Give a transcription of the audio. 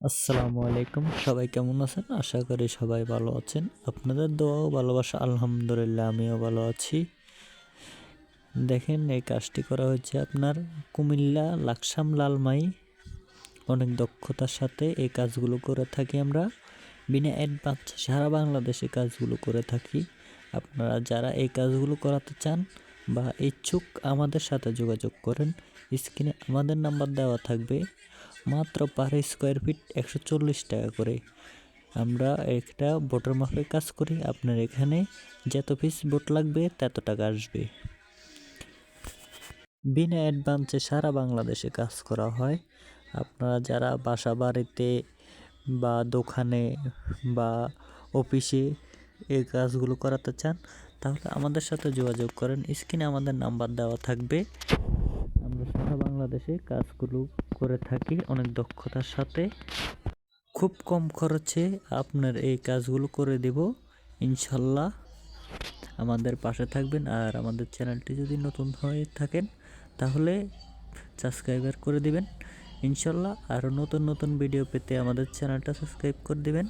আসসালামু আলাইকুম। সবাই কেমন আছেন? আশা করি সবাই ভালো আছেন। আপনাদের দোয়াও ভালোবাসা, আলহামদুলিল্লাহ, আমিও ভালো আছি। দেখেন, এই কাজটি করা হয়েছে আপনার কুমিল্লা লাকসাম লালমাই। অনেক দক্ষতার সাথে এই কাজগুলো করে থাকি আমরা। বিনা অ্যাডভান্স সারা বাংলাদেশে কাজগুলো করে থাকি। আপনারা যারা এই কাজগুলো করাতে চান বা ইচ্ছুক আমাদের সাথে যোগাযোগ করেন, স্ক্রিনে আমাদের নাম্বার দেওয়া থাকবে। মাত্র পার স্কোয়ার ফিট একশো চল্লিশ টাকা করে। আমরা একটা বোটের মাপে কাজ করি, আপনার এখানে যত পিস বোট লাগবে তত টাকা আসবে। বিনা অ্যাডভান্সে সারা বাংলাদেশে কাজ করা হয়। আপনারা যারা বাসা বাড়িতে বা দোকানে বা অফিসে এই কাজগুলো করাতে চান, তাহলে আমাদের সাথে যোগাযোগ করেন। স্ক্রিনে আমাদের নাম্বার দেওয়া থাকবে। বাংলাদেশে কাজগুলো করে থাকি অনেক দক্ষতার সাথে। খুব কম খরচে আপনার এই কাজগুলো করে দেব, ইনশাল্লাহ। আমাদের পাশে থাকবেন আর আমাদের চ্যানেলটি যদি নতুন হয়ে থাকেন, তাহলে সাবস্ক্রাইবার করে দিবেন। ইনশাল্লাহ আরও নতুন নতুন ভিডিও পেতে আমাদের চ্যানেলটা সাবস্ক্রাইব করে দিবেন।